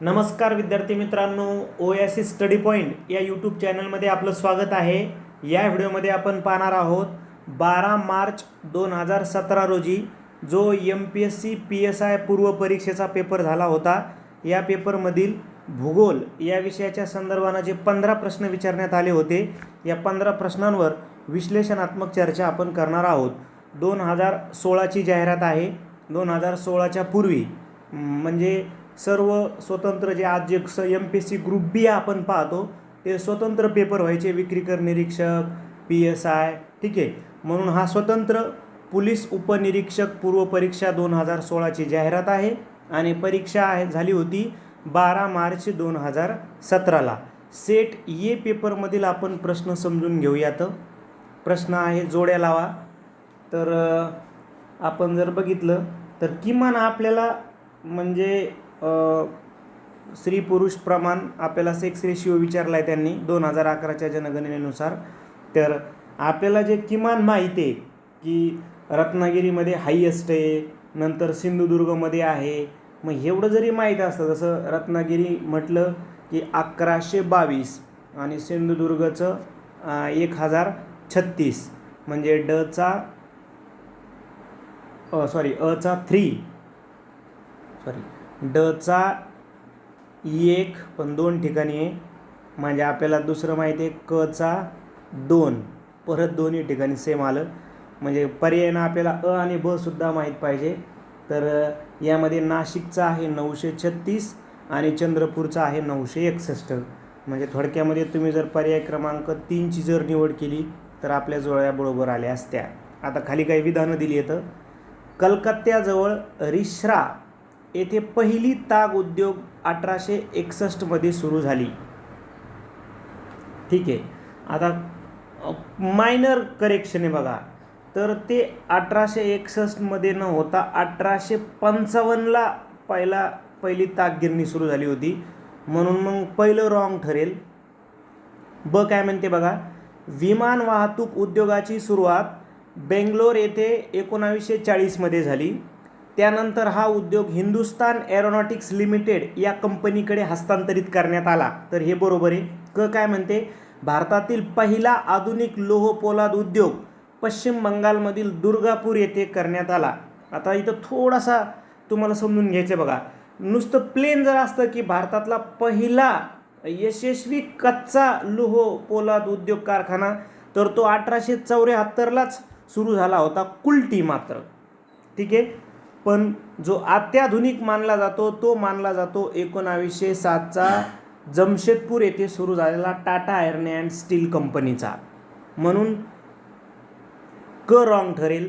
नमस्कार विद्यार्थी मित्रांनो O S C study point या यूट्यूब चॅनलमध्ये आपलं स्वागत आहे. या व्हिडिओमध्ये आपण पाहणार आहोत बारा मार्च दोन हजार सतरा रोजी जो M P S C P S I पूर्व परीक्षेचा पेपर झाला होता या पेपरमधील भूगोल या विषयाच्या संदर्भानं जे पंधरा प्रश्न विचारण्यात आले होते या पंधरा प्रश्नांवर विश्लेषणात्मक चर्चा आपण करणार आहोत. दोन हजार सोळाची जाहिरात आहे दोन हजार सोळाच्या पूर्वी म्हणजे सर्व स्वतंत्र जे आज जे स M P S C group B आपण पाहतो ते स्वतंत्र पेपर व्हायचे. विक्रीकर निरीक्षक पी एस आय ठीक आहे. म्हणून हा स्वतंत्र पोलीस उपनिरीक्षक पूर्व परीक्षा दोन हजार सोळाची जाहिरात आहे आणि परीक्षा आहे झाली होती बारा मार्च दोन हजार सतराला. सेट ये पेपरमधील आपण प्रश्न समजून घेऊयात. प्रश्न आहे जोड्या लावा. तर आपण जर बघितलं तर किमान आपल्याला म्हणजे स्त्री पुरुष प्रमाण आपल्याला सेक्स रेशिओ विचारला आहे त्यांनी दोन हजार अकराच्या जनगणनेनुसार. तर आपल्याला जे किमान माहिती आहे की रत्नागिरीमध्ये हायेस्ट आहे नंतर सिंधुदुर्गमध्ये आहे मग एवढं जरी माहीत असतं जसं रत्नागिरी म्हटलं की अकराशे बावीस आणि सिंधुदुर्गचं एक हजार छत्तीस म्हणजे डचा सॉरी अचा थ्री सॉरी डचा एक पण दोन ठिकाणी आहे. म्हणजे आपल्याला दुसरं माहिती आहे कचा दोन. परत दोन्ही ठिकाणी सेम आलं. म्हणजे पर्यायनं आपल्याला अ आणि ब सुद्धा माहीत पाहिजे. तर यामध्ये नाशिकचा आहे नऊशे छत्तीस आणि चंद्रपूरचा आहे नऊशे एकसष्ट. म्हणजे थोडक्यामध्ये तुम्ही जर पर्याय क्रमांक तीनची जर निवड केली तर आपल्या जोड्या बरोबर आल्या असत्या. आता खाली काही विधानं दिली येतं कलकत्त्याजवळ रिश्रा येथे पहिली ताग उद्योग अठराशे एकसष्टमध्ये सुरू झाली. ठीक आहे. आता मायनर करेक्शन आहे बघा. तर ते अठराशे एकसष्टमध्ये न होता अठराशे पंचावन्नला पहिला पहिली ताकगिरणी सुरू झाली होती. म्हणून मग पहिलं रॉंग ठरेल. ब काय म्हणते बघा? विमान वाहतूक उद्योगाची सुरुवात बेंगलोर येथे एकोणावीसशे चाळीसमध्ये झाली. त्यानंतर हा उद्योग हिंदुस्तान एरोनॉटिक्स लिमिटेड या कंपनीकडे हस्तांतरित करण्यात आला. तर हे बरोबर आहे. क काय म्हणते? भारतातील पहिला आधुनिक लोह पोलाद उद्योग पश्चिम बंगालमधील दुर्गापूर येथे करण्यात आला. आता इथं थोडासा तुम्हाला समजून घ्यायचं आहे बघा. नुसतं प्लेन जर असतं की भारतातला पहिला यशस्वी कच्चा लोह पोलाद उद्योग कारखाना तर तो अठराशे चौऱ्याहत्तरलाच सुरू झाला होता. कुलटी मात्र. ठीक आहे? पण जो अत्याधुनिक मानला जातो तो मानला जातो एकोणावीसशे सातचा. जमशेदपूर येथे सुरू झालेला टाटा आयर्न अँड स्टील कंपनीचा. म्हणून क रॉंग ठरेल.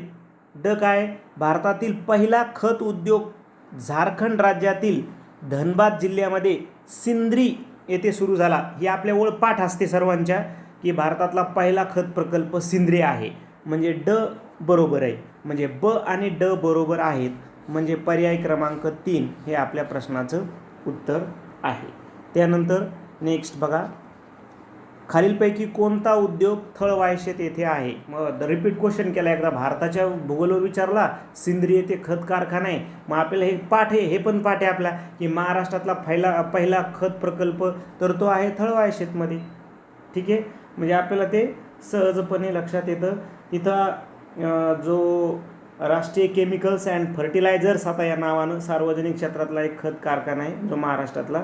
ड काय? भारतातील पहिला खत उद्योग झारखंड राज्यातील धनबाद जिल्ह्यामध्ये सिंद्री येथे सुरू झाला. ही आपल्या ओळपाठ असते सर्वांच्या की भारतातला पहिला खत प्रकल्प सिंद्री आहे. म्हणजे ड बरोबर आहे. म्हणजे ब आणि ड बरोबर आहेत म्हणजे पर्याय क्रमांक तीन हे आपल्या प्रश्नाचं उत्तर आहे. त्यानंतर नेक्स्ट बघा. खालीलपैकी कोणता उद्योग थळवायशेत येथे आहे? मग रिपीट क्वेश्चन केला एकदा. भारताच्या भूगोलवर विचारला सिंद्री येथे खत कारखाना आहे. मग आपल्याला हे पाठ आहे हे पण पाठ आहे आपला की महाराष्ट्रातला पहिला पहिला खत प्रकल्प तर तो आहे थळवायशेतमध्ये ठीक आहे? म्हणजे आपल्याला ते सहजपणे लक्षात येतं. तिथं जो राष्ट्रीय केमिकल्स अँड फर्टिलायझर्स आता या नावानं सार्वजनिक क्षेत्रातला एक खत कारखाना आहे जो महाराष्ट्रातला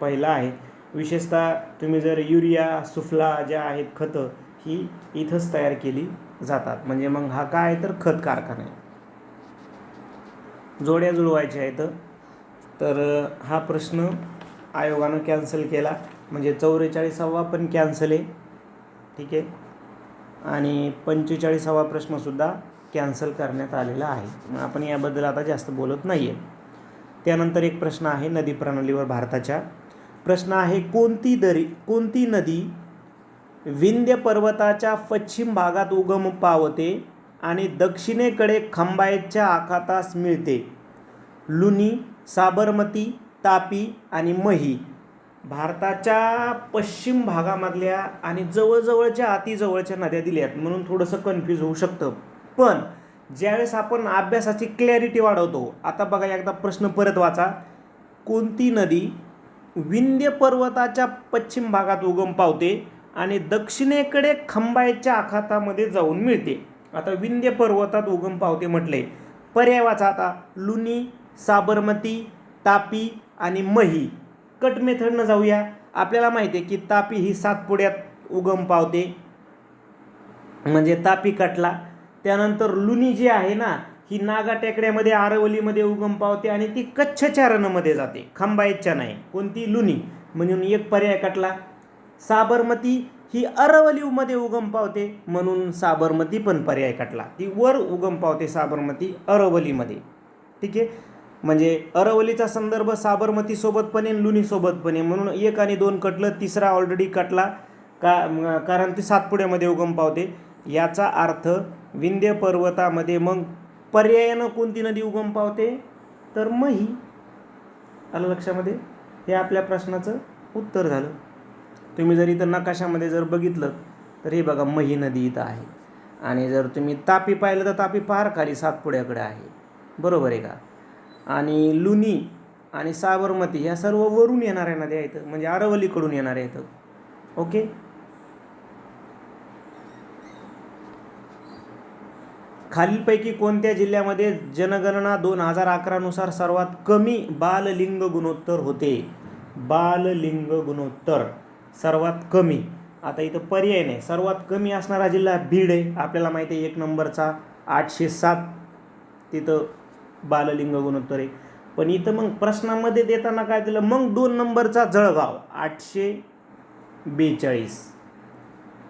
पहिला आहे. विशेषतः तुम्ही जर युरिया सुफला ज्या आहेत खतं ही इथंच तयार केली जातात. म्हणजे मग हा काय आहे तर खत कारखाना आहे. जोड्या जुळवायच्या आहेत. तर हा प्रश्न आयोगानं कॅन्सल केला. म्हणजे चौवेचाळीसावा पण कॅन्सल आहे. ठीक आहे? आणि पंचेचाळीसावा प्रश्नसुद्धा कॅन्सल करण्यात आलेला आहे. मग आपण याबद्दल आता जास्त बोलत नाही आहे त्यानंतर एक प्रश्न आहे नदी प्रणालीवर भारताच्या. प्रश्न आहे कोणती दरी कोणती नदी विंध्य पर्वताच्या पश्चिम भागात उगम पावते आणि दक्षिणेकडे खंबायतच्या आखातास मिळते? लुनी साबरमती तापी आणि मही. भारताच्या पश्चिम भागामधल्या आणि जवळजवळच्या अतिजवळच्या नद्या दिल्या आहेत म्हणून थोडंसं कन्फ्यूज होऊ शकतं. पण ज्यावेळेस आपण अभ्यासाची क्लॅरिटी वाढवतो आता बघा एकदा प्रश्न परत वाचा. कोणती नदी विंध्य पर्वताच्या पश्चिम भागात उगम पावते आणि दक्षिणेकडे खंबायच्या आखातामध्ये जाऊन मिळते? आता विंध्य पर्वतात उगम पावते म्हटले. पर्याय वाचा आता. लुनी साबरमती तापी आणि मही. कट मेथडनं जाऊया. आपल्याला माहिती आहे की तापी ही सातपुड्यात उगम पावते. म्हणजे तापी कटला. त्यानंतर लुणी जी आहे ना ही नागा टेकड्यामध्ये आरवलीमध्ये उगम पावते आणि ती कच्छच्या रणमध्ये जाते. खंबायतच्या नाही. कोणती? लुणी. म्हणून एक पर्याय कटला. साबरमती ही अरवलीमध्ये उगम पावते. म्हणून साबरमती पण पर्याय कटला. ती वर उगम पावते साबरमती अरवलीमध्ये. ठीक आहे? म्हणजे अरवलीचा संदर्भ साबरमतीसोबत पण आहे लुनीसोबत पण आहे. म्हणून एक आणि दोन कटलं तिसरा ऑलरेडी कटला. का कारण ती सातपुड्यामध्ये उगम पावते. याचा अर्थ विंध्य पर्वतामध्ये मग पर्यायानं कोणती नदी उगम पावते? तर मही. आलं लक्षामध्ये? हे आपल्या प्रश्नाचं उत्तर झालं. तुम्ही जर इथं नकाशामध्ये जर बघितलं तर हे बघा मही नदी इथं आहे. आणि जर तुम्ही तापी पाहिलं तर तापी फार खाली सातपुड्याकडे आहे. बरोबर आहे का? आणि लुनी आणि साबरमती ह्या सर्व वरून म्हणजे येणाऱ्या नद्या आहेत म्हणजे अरवलीकडून येणाऱ्या आहेत ओके? खालीलपैकी कोणत्या जिल्ह्यामध्ये जनगणना दोन हजार अकरानुसार सर्वात कमी बाललिंग गुणोत्तर होते? बाललिंग गुणोत्तर सर्वात कमी. आता इथं पर्याय नाही. सर्वात कमी असणारा जिल्हा बीड आहे. आपल्याला माहिती आहे एक नंबरचा आठशे सात. तिथं बाललिंग गुणोत्तरे पण इथं मग प्रश्नामध्ये देताना काय दिलं? मग दोन नंबरचा जळगाव आठशे बेचाळीस.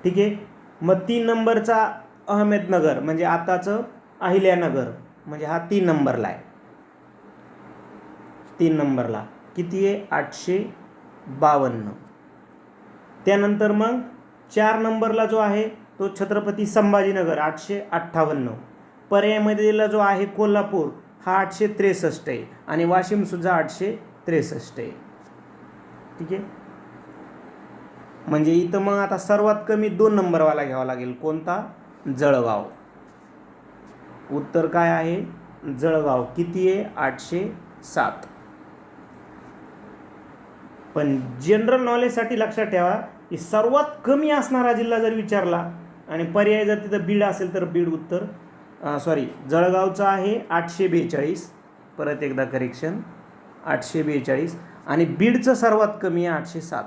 ठीक आहे? मग तीन नंबरचा अहमदनगर म्हणजे आताचं अहिल्यानगर म्हणजे हा तीन नंबरला आहे. तीन नंबरला. किती आहे? आठशे बावन्न. त्यानंतर मग चार नंबरला जो आहे तो छत्रपती संभाजीनगर आठशे अठ्ठावन्न. पर्यायमध्ये दिला जो आहे कोल्हापूर हा आठशे त्रेसष्ट आहे. आणि वाशिमसुद्धा आठशे त्रेसष्ट आहे. ठीक आहे? म्हणजे इथं मग आता सर्वात कमी दोन नंबरवाला घ्यावा लागेल. कोणता? जळगाव. उत्तर काय आहे? जळगाव. किती आहे? आठशे सात. पण जनरल नॉलेजसाठी लक्षात ठेवा की सर्वात कमी असणारा जिल्हा जर विचारला आणि पर्याय जर तिथं बीड असेल तर बीड उत्तर सॉरी जळगावचं आहे आठशे बेचाळीस. परत एकदा करेक्शन आठशे बेचाळीस. आणि बीडचं सर्वात कमी आहे आठशे सात.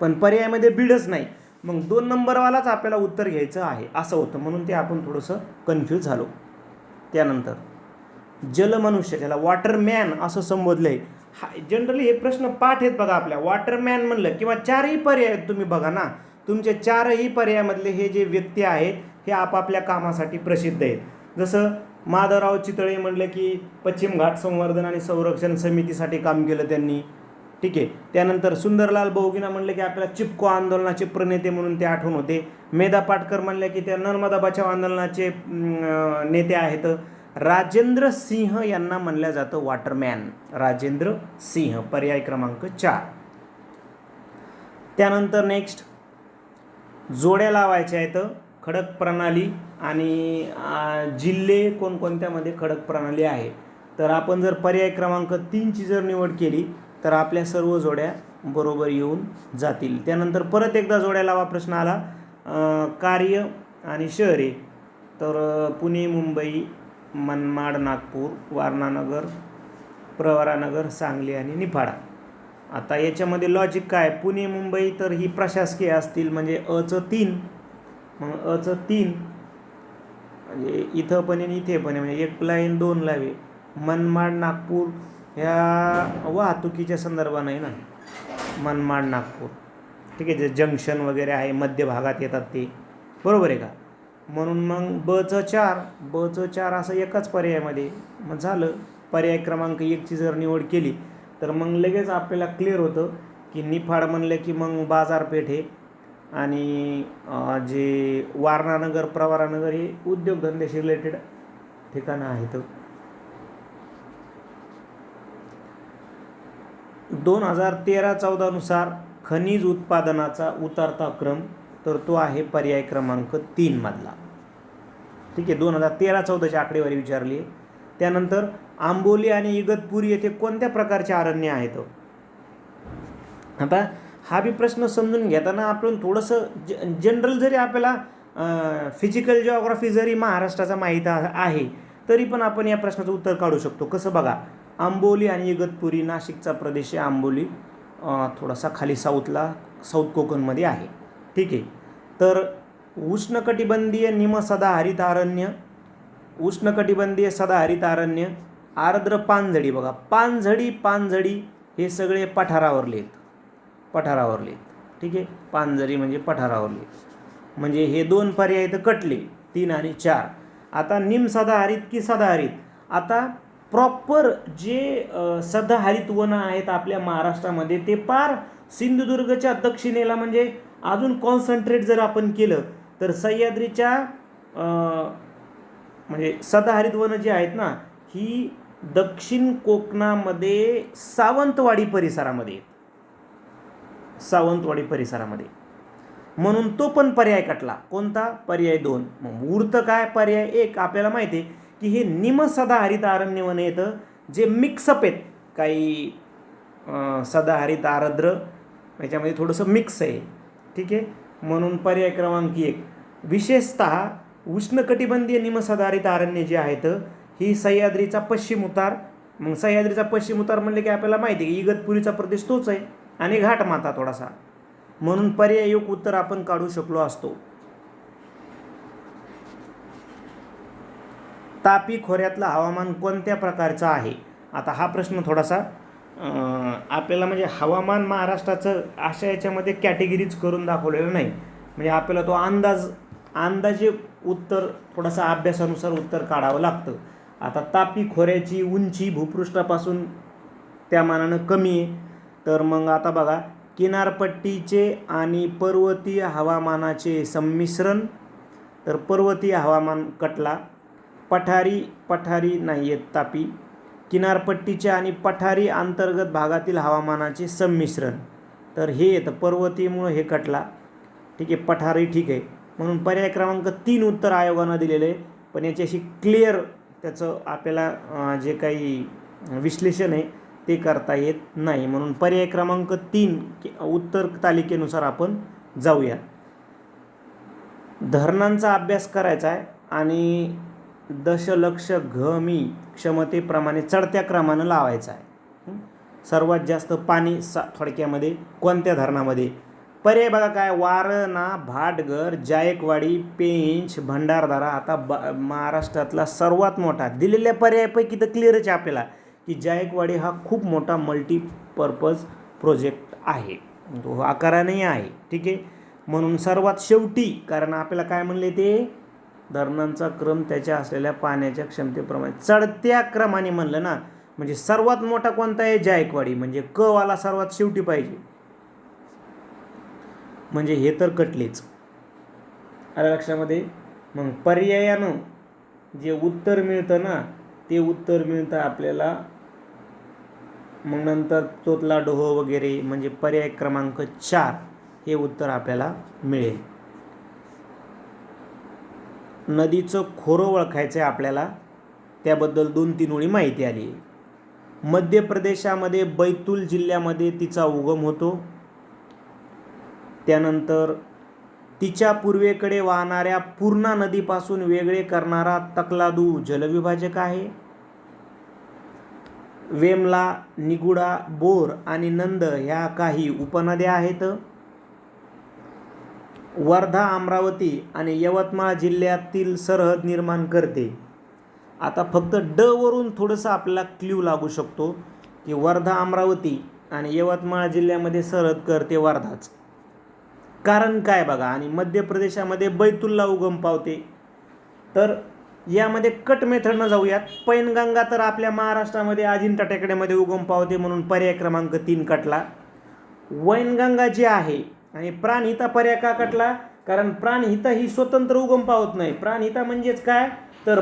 पण पर्यायामध्ये बीडच नाही. मग दोन नंबरवालाच आपल्याला उत्तर घ्यायचं आहे असं होतं. म्हणून ते आपण थोडंसं कन्फ्यूज झालो. त्यानंतर जलमनुष्य ज्याला वॉटरमॅन असं संबोधलं आहे हा जनरली हे प्रश्न पाठ आहेत बघा आपल्या. वॉटरमॅन म्हणलं किंवा चारही पर्याय आहेत तुम्ही बघा ना. तुमचे चारही पर्यायामधले हे जे व्यक्ती आहेत हे आपापल्या कामासाठी प्रसिद्ध आहेत. जसं माधवराव चितळे म्हणलं की पश्चिम घाट संवर्धन आणि संरक्षण समितीसाठी काम केलं त्यांनी. ठीक आहे. त्यानंतर सुंदरलाल बहुगिना म्हणलं की आपल्याला चिपको आंदोलनाचे प्रणेते म्हणून ते आठवण होते. मेधा पाटकर म्हणल्या की त्या नर्मदा बचाव आंदोलनाचे नेते आहेत. राजेंद्र सिंह यांना म्हणलं जातं वॉटरमॅन राजेंद्र सिंह पर्याय क्रमांक चार. त्यानंतर नेक्स्ट जोड्या लावायच्या आहेत. खडक प्रणाली आणि जिल्हे कोणकोणत्यामध्ये खडक प्रणाली आहे. तर आपण जर पर्याय क्रमांक तीनची जर निवड केली तर आपल्या सर्व जोड्या बरोबर येऊन जातील. त्यानंतर परत एकदा जोड्या लावा प्रश्न आला. कार्य आणि शहरे. तर पुणे मुंबई मनमाड नागपूर वारणानगर प्रवरानगर सांगली आणि निफाडा. आता याच्यामध्ये लॉजिक काय? पुणे मुंबई तर ही प्रशासकीय असतील म्हणजे अचं तीन. मग अचं तीन. म्हणजे इथं पण आहे आणि इथे पण आहे. म्हणजे एक लाईन दोन लावे. मनमाड नागपूर ह्या वाहतुकीच्या संदर्भानं आहे ना. मनमाड नागपूर. ठीक आहे जे जंक्शन वगैरे आहे मध्य भागात येतात ते. बरोबर आहे का? म्हणून मग बचं चार. बचं चार असं एकाच पर्यायामध्ये मग झालं. पर्याय क्रमांक एकची जर निवड केली तर मग लगेच आपल्याला क्लिअर होतं की निफाड म्हणलं की मग बाजारपेठ आहे. आणि जे वारणानगर प्रवारानगर हे उद्योगधंद्याशी रिलेटेड ठिकाणं आहेत. दोन हजार तेरा चौदानुसार खनिज उत्पादनाचा उतरता क्रम तर तो आहे पर्याय क्रमांक तीनमधला ठीक आहे दोन हजार तेरा चौदाची आकडेवारी विचारली त्यानंतर आंबोली आणि इगतपुरी येथे कोणत्या प्रकारचे अरण्य आहेत? आता हा बी प्रश्न समजून घेताना आपण थोडंसं ज जनरल जरी आपल्याला फिजिकल जॉग्राफी जरी महाराष्ट्राचा माहीत आहे तरी पण आपण या प्रश्नाचं उत्तर काढू शकतो. कसं बघा आंबोली आणि इगतपुरी नाशिकचा प्रदेश आहे. आंबोली थोडासा खाली साऊथला साऊथ कोकणमध्ये आहे. ठीक आहे. तर उष्णकटिबंधीय निमसदाहरित अरण्य उष्णकटिबंधीय सदाहरित अरण्य आर्द्र पानझडी बघा. पानझडी पानझडी हे सगळे पठारावरले आहेत पठारावरले. ठीक आहे? पानझरी म्हणजे पठारावरले. म्हणजे हे दोन पर्याय तर कटले. तीन आणि चार. आता निम सदाहरित की सदाहरित आता प्रॉपर जे सदाहरित वनं आहेत आपल्या महाराष्ट्रामध्ये ते पार सिंधुदुर्गच्या दक्षिणेला म्हणजे अजून कॉन्सन्ट्रेट जर आपण केलं तर सह्याद्रीच्या म्हणजे सदाहरित वनं जी आहेत ना ही दक्षिण कोकणामध्ये सावंतवाडी परिसरामध्ये आहेत. सावंतवाडी परिसरामध्ये. म्हणून तो पण पर्याय कटला. कोणता? पर्याय दोन. मग उरतं काय? पर्याय एक. आपल्याला माहिती आहे की हे निमसदाहरित अरण्य वन येतं. जे मिक्सअप आहेत काही सदाहरित आरद्र याच्यामध्ये थोडंसं मिक्स आहे. ठीक आहे? म्हणून पर्याय क्रमांक एक. विशेषतः उष्णकटिबंधीय निमसदाहरित अरण्य जे आहेत ही सह्याद्रीचा पश्चिम उतार. मग सह्याद्रीचा पश्चिम उतार म्हणले की आपल्याला माहिती आहे की इगतपुरीचा प्रदेश तोच आहे. आणि घाटमाता थोडासा. म्हणून पर्याय उत्तर आपण काढू शकलो असतो. तापी खोऱ्यातलं हवामान कोणत्या प्रकारचं आहे? आता हा प्रश्न थोडासा आपल्याला म्हणजे हवामान महाराष्ट्राचं अशा याच्यामध्ये कॅटेगरीज करून दाखवलेलं नाही. म्हणजे आपल्याला तो अंदाज अंदाजे उत्तर थोडासा अभ्यासानुसार उत्तर काढावं लागतं. आता तापी खोऱ्याची उंची भूपृष्ठापासून त्या मानानं कमी आहे. तर मग आता बघा किनारपट्टीचे आणि पर्वतीय हवामानाचे संमिश्रण. तर पर्वतीय हवामान कटला. पठारी पठारी नाही आहेत तापी. किनारपट्टीचे आणि पठारी अंतर्गत भागातील हवामानाचे संमिश्रण. तर हे येतं पर्वतीमुळं हे कटला. ठीक आहे पठारी ठीक आहे. म्हणून पर्याय क्रमांक तीन उत्तर आयोगानं दिलेलं आहे. पण याच्याशी क्लिअर त्याचं आपल्याला जे काही विश्लेषण आहे ते करता येत नाही. म्हणून पर्याय क्रमांक तीन उत्तर तालिकेनुसार आपण जाऊया. धरणांचा अभ्यास करायचा आहे आणि दशलक्ष घमी क्षमतेप्रमाणे चढत्या क्रमानं लावायचा आहे. सर्वात जास्त पाणी सा थोडक्यामध्ये कोणत्या धरणामध्ये? पर्याय बघा काय वारणा भाटघर जायकवाडी पेंच भंडारदारा आता ब महाराष्ट्रातला सर्वात मोठा दिलेल्या पर्यायापैकी तर क्लिअरच आपल्याला. की जायकवाडी हा खूप मोठा मल्टीपर्पज प्रोजेक्ट आहे. तो आकारानेही आहे. ठीक आहे? म्हणून सर्वात शेवटी कारण आपल्याला काय म्हणले ते? धरणांचा क्रम त्याच्या असलेल्या पाण्याच्या क्षमतेप्रमाणे. चढत्या क्रमाने म्हणलं ना म्हणजे सर्वात मोठा कोणता आहे? जायकवाडी. म्हणजे क वाला सर्वात शेवटी पाहिजे. म्हणजे हे तर कटलेच. आलं लक्षामध्ये? मग पर्यायानं जे उत्तर मिळतं ना ते उत्तर मिळतं आपल्याला मग नंतर तोतला डोह वगैरे म्हणजे पर्याय क्रमांक चार हे उत्तर आपल्याला मिळेल. नदीचं खोरं ओळखायचं आहे आपल्याला. त्याबद्दल दोन तीन ओळी माहिती आली. आहे मध्य प्रदेशामध्ये बैतूल जिल्ह्यामध्ये तिचा उगम होतो. त्यानंतर तिच्या पूर्वेकडे वाहणाऱ्या पूर्णा नदीपासून वेगळे करणारा तकलादू जलविभाजक आहे. वेमला निगुडा बोर आणि नंद ह्या काही उपनद्या आहेत. वर्धा अमरावती आणि यवतमाळ जिल्ह्यातील सरहद निर्माण करते. आता फक्त ड वरून थोडंसं आपल्याला क्ल्यू लागू शकतो की वर्धा अमरावती आणि यवतमाळ जिल्ह्यामध्ये सरहद करते वर्धाच. कारण काय बघा आणि मध्य प्रदेशामध्ये बैतुल्ला उगम पावते. तर यामध्ये कट मेथडनं जाऊयात. पैनगंगा तर आपल्या महाराष्ट्रामध्ये अजिंठा टेकड्यामध्ये उगम पावते म्हणून पर्याय क्रमांक तीन कटला. वैनगंगा जी आहे आणि प्राणहिता पर्याय का कटला? कारण प्राणहिता ही स्वतंत्र उगम पावत नाही. प्राणहिता म्हणजेच काय? तर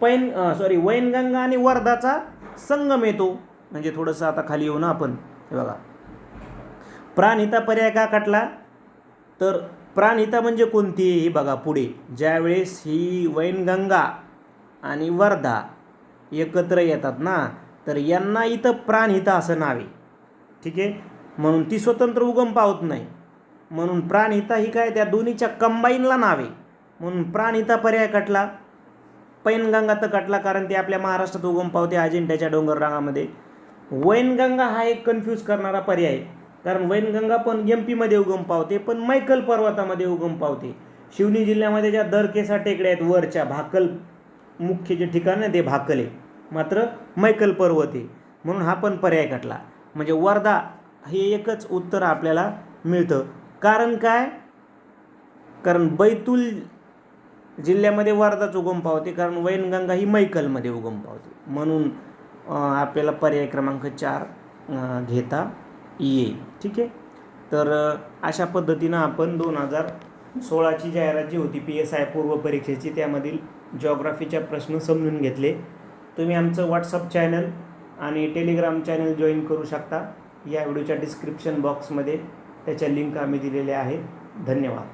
पैन सॉरी वैनगंगा आणि वर्धाचा संगम येतो. म्हणजे थोडंसं आता खाली येऊ ना आपण. हे बघा. प्राणहिता पर्याय का कटला? तर प्राणहिता म्हणजे कोणती? बघा पुढे. ज्यावेळेस ही वैनगंगा आणि वर्धा एकत्र येतात ना तर यांना इथं प्राणहिता असं नाव आहे. ठीक आहे? म्हणून ती स्वतंत्र उगम पावत नाही. म्हणून प्राणहिता ही काय? त्या दोन्हीच्या कंबाईनला नावे म्हणून प्राणहिता पर्याय कटला. पैनगंगा तर कटला कारण ते आपल्या महाराष्ट्रात उगम पावते अजिंठ्याच्या डोंगररांगामध्ये. वैनगंगा हा एक कन्फ्यूज करणारा पर्याय आहे. कारण वैनगंगा पण एम पीमध्ये उगम पावते पण मैकल पर्वतामध्ये उगम पावते. शिवनी जिल्ह्यामध्ये ज्या दरकेसा टेकड्या आहेत वरच्या भाकल मुख्य जे ठिकाण आहे ते भाकल आहे. मात्र मैकल पर्वत आहे. म्हणून हा पण पर्याय कटला म्हणजे वर्धा हे एकच उत्तर आपल्याला मिळतं. कारण काय? कारण बैतूल जिल्ह्यामध्ये वर्धाच उगम पावते कारण वैनगंगा ही मैकलमध्ये उगम पावते. म्हणून आपल्याला पर्याय क्रमांक चार घेता येईल. ठीक आहे? तर अशा पद्धतीनं आपण दोन हजार सोळाची जाहिरात जी होती पी एस आय पूर्व परीक्षेची त्यामधील जॉग्राफीच्या प्रश्न समजून घेतले. तुम्ही आमचं व्हॉट्सअप चॅनल आणि टेलिग्राम चॅनल जॉईन करू शकता. या व्हिडिओच्या डिस्क्रिप्शन बॉक्समध्ये त्याच्या लिंक आम्ही दिलेल्या आहेत. धन्यवाद.